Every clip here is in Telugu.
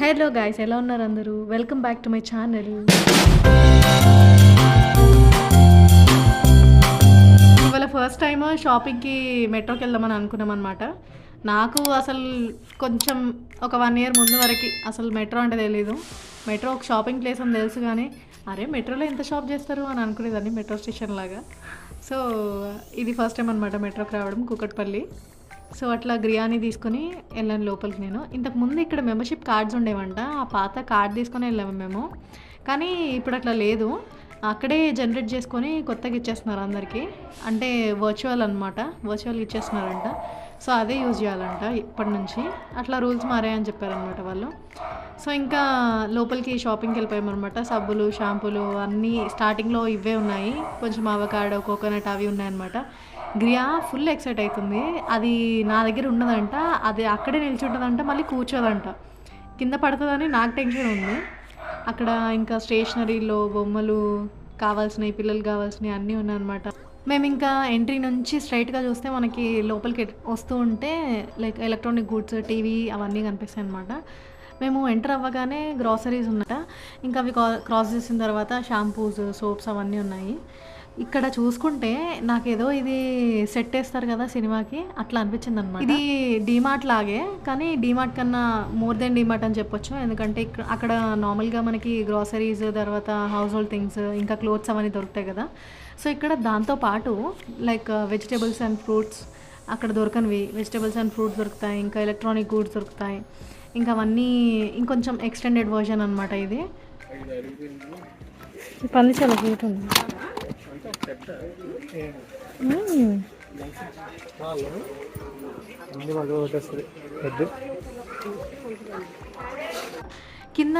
హలో గాయ్స్ ఎలా ఉన్నారు అందరూ? Welcome back to my channel ఇవాళ ఫస్ట్ టైం షాపింగ్కి మెట్రోకి వెళ్దామని అనుకున్నాం అనమాట నాకు అసలు కొంచెం ఒక వన్ ఇయర్ ముందు వరకు అసలు మెట్రో అంటే తెలీదు. మెట్రో ఒక షాపింగ్ ప్లేస్ అని తెలుసు కానీ అరే మెట్రోలో ఎంత షాప్ చేస్తారు అని అనుకునేదాన్ని మెట్రో స్టేషన్ లాగా. సో ఇది ఫస్ట్ టైం అనమాట మెట్రోకి రావడం కూకట్పల్లి సో అట్లా గ్రియాని తీసుకొని వెళ్ళాను లోపలికి నేను. ఇంతకు ముందు ఇక్కడ మెంబర్షిప్ కార్డ్స్ ఉండేవంట. ఆ పాత కార్డ్ తీసుకొని వెళ్ళాము మేము. కానీ ఇప్పుడు అట్లా లేదు. అక్కడే జనరేట్ చేసుకొని కొత్తగా ఇచ్చేస్తున్నారు అందరికీ. అంటే వర్చువల్ అనమాట వర్చువల్ ఇచ్చేస్తున్నారంట. సో అదే యూజ్ చేయాలంట ఇప్పటి నుంచి. అట్లా రూల్స్ మారాయని చెప్పారనమాట వాళ్ళు. సో ఇంకా లోపలికి షాపింగ్కి వెళ్ళిపోయామన్నమాట. సబ్బులు షాంపూలు అన్నీ స్టార్టింగ్లో ఇవే ఉన్నాయి. కొంచెం అవకాడో కోకోనట్ అవి ఉన్నాయన్నమాట. గ్రియా ఫుల్ ఎక్సైట్ అవుతుంది. అది నా దగ్గర ఉన్నదంట. అది అక్కడే నిల్చుంటుందంట. మళ్ళీ కూర్చోదంట. కింద పడుతుందని నాకు టెన్షన్ ఉంది. అక్కడ ఇంకా స్టేషనరీలో బొమ్మలు కావాల్సినవి పిల్లలు కావాల్సినవి అన్నీ ఉన్నాయన్నమాట. మేము ఇంకా ఎంట్రీ నుంచి స్ట్రైట్గా చూస్తే మనకి లోపలికి వస్తూ ఉంటే లైక్ ఎలక్ట్రానిక్ గూడ్స్ టీవీ అవన్నీ కనిపిస్తాయి అనమాట మేము ఎంటర్ అవ్వగానే గ్రాసరీస్ ఉన్నట. ఇంకా అవి క్రాస్ చేసిన తర్వాత షాంపూస్ సోప్స్ అవన్నీ ఉన్నాయి. ఇక్కడ చూసుకుంటే నాకేదో ఇది సెట్ వేస్తారు కదా సినిమాకి అట్లా అనిపించింది అనమాట ఇది డీమార్ట్ లాగే కానీ డీమార్ట్ కన్నా మోర్ దెన్ డీమార్ట్ అని చెప్పొచ్చు. ఎందుకంటే ఇక్కడ అక్కడ నార్మల్గా మనకి గ్రాసరీస్ తర్వాత హౌస్ హోల్డ్ థింగ్స్ ఇంకా క్లోత్స్ అవన్నీ దొరుకుతాయి కదా. సో ఇక్కడ దాంతో పాటు లైక్ వెజిటేబుల్స్ అండ్ ఫ్రూట్స్ అక్కడ దొరకనివి. వెజిటేబుల్స్ అండ్ ఫ్రూట్స్ దొరుకుతాయి ఇంకా ఎలక్ట్రానిక్ గూడ్స్ దొరుకుతాయి. ఇంకా అవన్నీ ఇంకొంచెం ఎక్స్టెండెడ్ వర్షన్ అనమాట ఇది. పంది చాలా క్యూట్ ఉంది. మ్మ్. కింద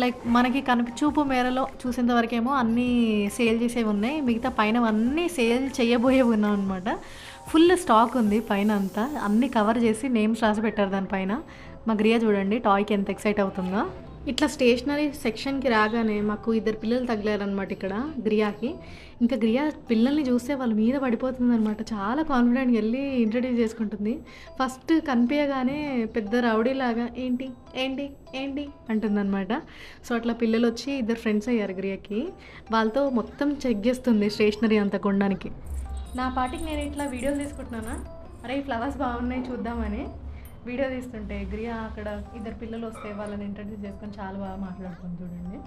లైక్ మనకి కనిపి చూపు మేరలో చూసేంత వరకేమో అన్నీ సేల్ చేసేవి ఉన్నాయి. మిగతా పైన అన్నీ సేల్ చేయబోయేవి ఉన్నాం అనమాట ఫుల్ స్టాక్ ఉంది పైన అంతా అన్నీ కవర్ చేసి నేమ్స్ రాసి పెట్టారు దానిపైన. మా గ్రియా చూడండి టాయ్కి ఎంత ఎక్సైట్ అవుతుందో. ఇట్లా స్టేషనరీ సెక్షన్కి రాగానే మాకు ఇద్దరు పిల్లలు తగిలారనమాట ఇక్కడ గ్రియాకి. ఇంకా గ్రియా పిల్లల్ని చూస్తే వాళ్ళ మీద పడిపోతుంది అనమాట చాలా కాన్ఫిడెంట్గా వెళ్ళి ఇంట్రడ్యూస్ చేసుకుంటుంది. ఫస్ట్ కనిపించగానే పెద్ద రౌడీలాగా ఏంటి ఏంటి ఏంటి? అంటుందన్నమాట. సో అట్లా పిల్లలు వచ్చి ఇద్దరు ఫ్రెండ్స్ అయ్యారు గ్రియాకి. వాళ్ళతో మొత్తం చెక్ చేస్తుంది స్టేషనరీ అంతా కొనడానికి. నా పాటికి నేను ఇట్లా వీడియోలు తీసుకుంటున్నానా? అరే ఈ ఫ్లవర్స్ బాగున్నాయి చూద్దామని. వీడియో తీస్తుంటే గ్రియా అక్కడ ఇద్దరు పిల్లలు వస్తే వాళ్ళని ఇంట్రడ్యూస్ చేసుకొని చాలా బాగా మాట్లాడుతుంది చూడండి.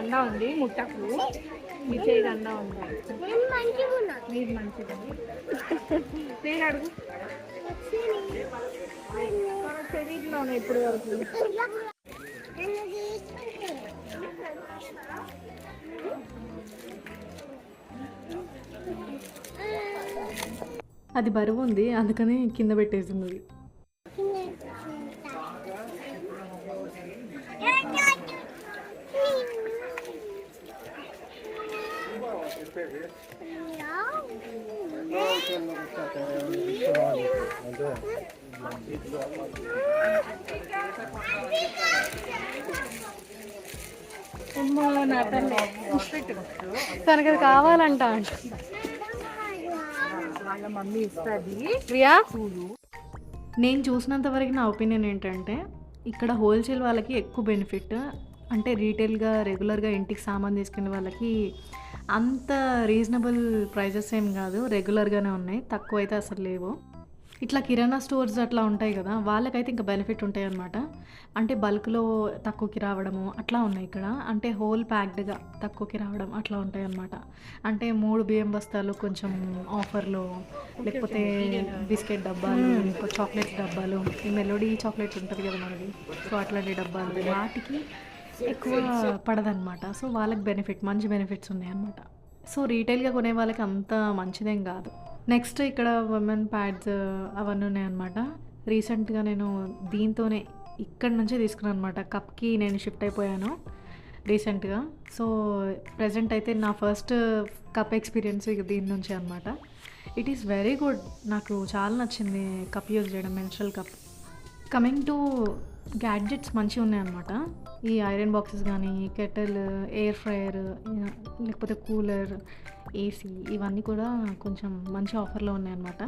గండా ఉంది ముట్టకు. మీ చేయి గండా ఉంది మీరు మంచిది నేను అడుగు. శరీరంలో ఇప్పుడు వరకు. అది బరువు ఉంది అందుకని కింద పెట్టేసింది అది అమ్మో నా తల్లి పెట్టు తనకి అది కావాలంట. వాళ్ళ మమ్మీ ఇస్తుంది ప్రియా? నేను చూసినంత వరకు నా ఒపీనియన్ ఏంటంటే ఇక్కడ హోల్సేల్ వాళ్ళకి ఎక్కువ బెనిఫిట్ అంటే రీటైల్గా రెగ్యులర్గా ఇంటికి సామాన్ తీసుకునే వాళ్ళకి అంత రీజనబుల్ ప్రైజెస్ ఏం కాదు. రెగ్యులర్గానే ఉన్నాయి. తక్కువ అయితే అసలు లేవు. ఇట్లా కిరాణా స్టోర్స్ అట్లా ఉంటాయి కదా వాళ్ళకైతే ఇంకా బెనిఫిట్ ఉంటాయి అనమాట అంటే బల్క్లో తక్కువకి రావడము అట్లా ఉన్నాయి ఇక్కడ. అంటే హోల్ ప్యాక్డ్గా తక్కువకి రావడం అట్లా ఉంటాయి అనమాట అంటే మూడు బియ్యం బస్తాలు కొంచెం ఆఫర్లో లేకపోతే బిస్కెట్ డబ్బాలు చాక్లెట్ చాక్లెట్స్ డబ్బాలు ఈ మెలోడీ చాక్లెట్స్ ఉంటుంది కదా మనది. సో అట్లాంటి డబ్బాలు. వాటికి ఎక్కువ పడదనమాట సో వాళ్ళకి బెనిఫిట్ మంచి బెనిఫిట్స్ ఉన్నాయి అనమాట సో రీటైల్గా కొనే వాళ్ళకి అంత మంచిదేం కాదు. నెక్స్ట్ ఇక్కడ ఉమెన్ ప్యాడ్స్ అవన్నీ ఉన్నాయన్నమాట. రీసెంట్గా నేను దీంతోనే ఇక్కడ నుంచే తీసుకున్నాను అనమాట కప్కి నేను షిఫ్ట్ అయిపోయాను రీసెంట్గా సో ప్రజెంట్ అయితే నా ఫస్ట్ కప్ ఎక్స్పీరియన్స్ దీని నుంచే అనమాట ఇట్ ఈస్ వెరీ గుడ్ నాకు చాలా నచ్చింది కప్ యూజ్ చేయడం menstrual cup coming to gadgets మంచిగా ఉన్నాయన్నమాట. ఈ ఐరన్ బాక్సెస్ కానీ కెటల్ ఎయిర్ ఫ్రైయర్ లేకపోతే కూలర్ ఏసీ ఇవన్నీ కూడా కొంచెం మంచి ఆఫర్లో ఉన్నాయన్నమాట.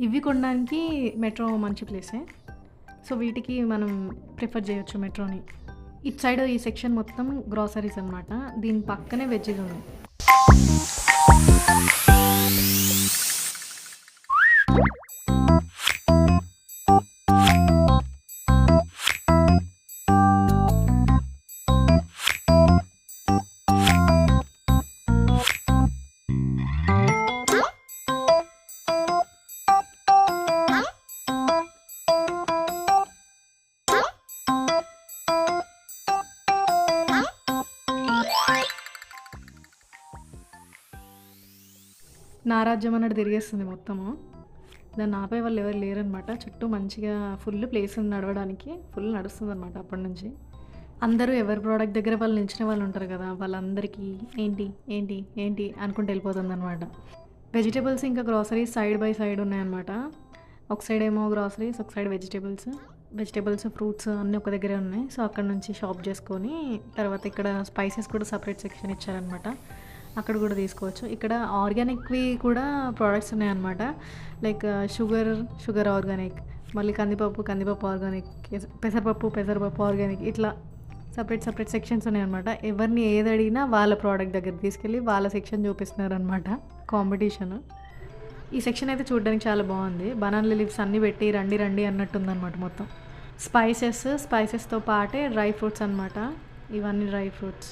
ఇవి కొనడానికి మెట్రో మంచి ప్లేసే సో వీటికి మనం ప్రిఫర్ చేయొచ్చు మెట్రోని ఇటు సైడ్ ఈ సెక్షన్ మొత్తం గ్రాసరీస్ అనమాట దీని పక్కనే వెజ్జెస్ ఉన్నాయి నా రాజ్యం అన్నట్టు తిరిగేస్తుంది మొత్తము. దాన్ని ఆపే వాళ్ళు ఎవరు లేరనమాట చుట్టూ మంచిగా ఫుల్ ప్లేస్ ఉంది నడవడానికి. ఫుల్ నడుస్తుంది అనమాట అప్పటి నుంచి. అందరూ ఎవరి ప్రోడక్ట్ దగ్గర వాళ్ళు నిలిచిన వాళ్ళు ఉంటారు కదా వాళ్ళందరికీ ఏంటి ఏంటి ఏంటి అనుకుంటూ వెళ్ళిపోతుంది అనమాట వెజిటేబుల్స్ ఇంకా గ్రాసరీస్ సైడ్ బై సైడ్ ఉన్నాయన్నమాట. ఒక సైడ్ ఏమో గ్రాసరీస్ ఒక సైడ్ వెజిటేబుల్స్ వెజిటేబుల్స్ ఫ్రూట్స్ అన్నీ ఒక దగ్గరే ఉన్నాయి. సో అక్కడ నుంచి షాప్ చేసుకొని తర్వాత ఇక్కడ స్పైసెస్ కూడా సపరేట్ సెక్షన్ ఇచ్చారనమాట అక్కడ కూడా తీసుకోవచ్చు. ఇక్కడ ఆర్గానిక్వి కూడా ప్రోడక్ట్స్ ఉన్నాయన్నమాట. Like uh, sugar sugar organic మళ్ళీ కందిపప్పు కందిపప్పు ఆర్గానిక్ పెసరపప్పు పెసరపప్పు ఆర్గానిక్ ఇట్లా సపరేట్ సపరేట్ సెక్షన్స్ ఉన్నాయన్నమాట. ఎవరిని ఏది అడిగినా వాళ్ళ ప్రోడక్ట్ దగ్గర తీసుకెళ్ళి వాళ్ళ సెక్షన్ చూపిస్తున్నారనమాట కాంపిటీషన్ ఈ సెక్షన్ అయితే చూడడానికి చాలా బాగుంది. బనానా లీవ్స్ అన్నీ పెట్టి రండి రండి అన్నట్టుందనమాట మొత్తం. స్పైసెస్ స్పైసెస్తో పాటే డ్రై ఫ్రూట్స్ అనమాట ఇవన్నీ డ్రై ఫ్రూట్స్.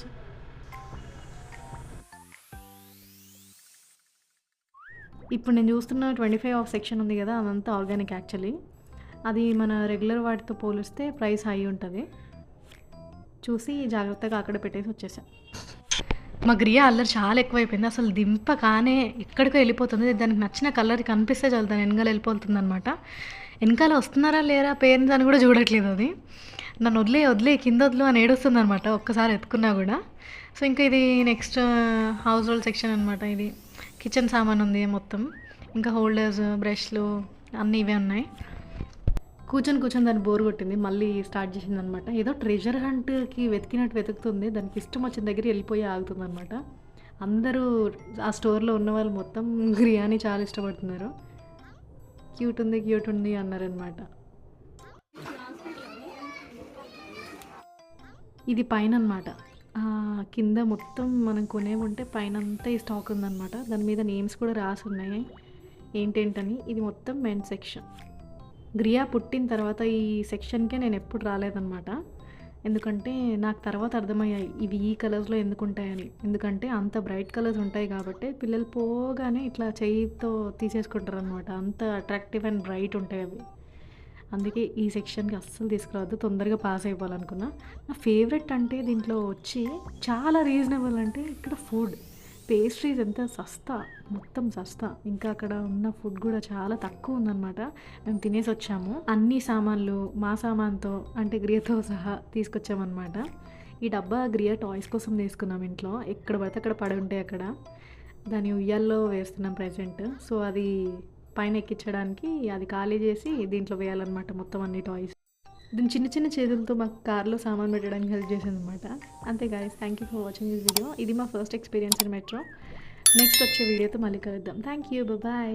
ఇప్పుడు నేను చూస్తున్న ట్వంటీ ఫైవ్ ఆఫ్ సెక్షన్ ఉంది కదా అదంతా ఆర్గానిక్ యాక్చువల్లీ అది మన రెగ్యులర్ వాటితో పోలిస్తే ప్రైస్ హై ఉంటుంది. చూసి జాగ్రత్తగా అక్కడ పెట్టేసి వచ్చేసాం. మా గ్రియా అల్లరి చాలా ఎక్కువైపోయింది. అసలు దింపగానే ఎక్కడికో వెళ్ళిపోతుంది. దానికి నచ్చిన కలర్ కనిపిస్తే చాలు దాని వెనకాల వెళ్ళిపోతుంది అనమాట వెనకాల వస్తున్నారా లేరా పేరెంట్స్ అని కూడా చూడట్లేదు అది. నన్ను వదిలే వదిలే కింద వదిలే అని ఏడుస్తుంది అనమాట ఒక్కసారి ఎత్తుకున్నా కూడా. సో ఇంకా ఇది నెక్స్ట్ హౌస్ హోల్డ్ సెక్షన్ అనమాట ఇది. కిచెన్ సామాన్ ఉంది మొత్తం. ఇంకా హోల్డర్స్ బ్రష్లు అన్నీ ఇవే ఉన్నాయి. కూర్చొని కూర్చొని దాన్ని బోర్ కొట్టింది. మళ్ళీ స్టార్ట్ చేసింది అనమాట ఏదో ట్రెజర్ హంట్కి వెతికినట్టు వెతుకుతుంది. దానికి ఇష్టం వచ్చిన దగ్గర వెళ్ళిపోయి ఆగుతుంది అనమాట అందరూ ఆ స్టోర్లో ఉన్న వాళ్ళు మొత్తం బిర్యానీ చాలా ఇష్టపడుతున్నారు. క్యూట్ ఉంది క్యూట్ ఉంది అన్నారనమాట. ఇది పైన అనమాట కింద మొత్తం మనం కొనే ఉంటే పైన అంతా ఈ స్టాక్ ఉందన్నమాట. దాని మీద నేమ్స్ కూడా రాసి ఉన్నాయి ఏంటేంటని ఇది మొత్తం మెన్ సెక్షన్. గ్రియా పుట్టిన తర్వాత ఈ సెక్షన్కే నేను ఎప్పుడు రాలేదన్నమాట. ఎందుకంటే నాకు తర్వాత అర్థమయ్యాయి ఇవి ఈ కలర్స్లో ఎందుకు ఉంటాయని ఎందుకంటే అంత బ్రైట్ కలర్స్ ఉంటాయి కాబట్టి పిల్లలు పోగానే ఇట్లా చేయితో తీసేసుకుంటారు అనమాట అంత అట్రాక్టివ్ అండ్ బ్రైట్ ఉంటాయి అవి. అందుకే ఈ సెక్షన్కి అస్సలు తీసుకురావద్దు. తొందరగా పాస్ అయిపోవాలనుకున్నా. నా ఫేవరెట్ అంటే దీంట్లో వచ్చి చాలా రీజనబుల్ అంటే ఇక్కడ ఫుడ్. పేస్ట్రీస్ ఎంత సస్తా మొత్తం సస్తా. ఇంకా అక్కడ ఉన్న ఫుడ్ కూడా చాలా తక్కువ ఉందన్నమాట. మేము తినేసి వచ్చాము. అన్ని సామాన్లు మా సామాన్తో అంటే గ్రియతో సహా తీసుకొచ్చామన్నమాట. ఈ డబ్బా గ్రియ టాయ్స్ కోసం తీసుకున్నాం ఇంట్లో. ఎక్కడ పడితే అక్కడ పడి ఉంటాయి అక్కడ. దాని ఉయ్యాల్లో వేస్తున్నాం ప్రజెంట్. సో అది పైన ఎక్కించడానికి అది ఖాళీ చేసి దీంట్లో వేయాలన్నమాట మొత్తం అన్ని టాయ్స్. దీని చిన్న చిన్న చేతులతో మాకు కార్లో సామాన్ పెట్టడానికి హెల్ప్ చేసింది అనమాట అంతే guys thank you for watching this video ఇది మా first experience in metro next వచ్చే వీడియోతో మళ్ళీ కలుద్దాం. Thank you bye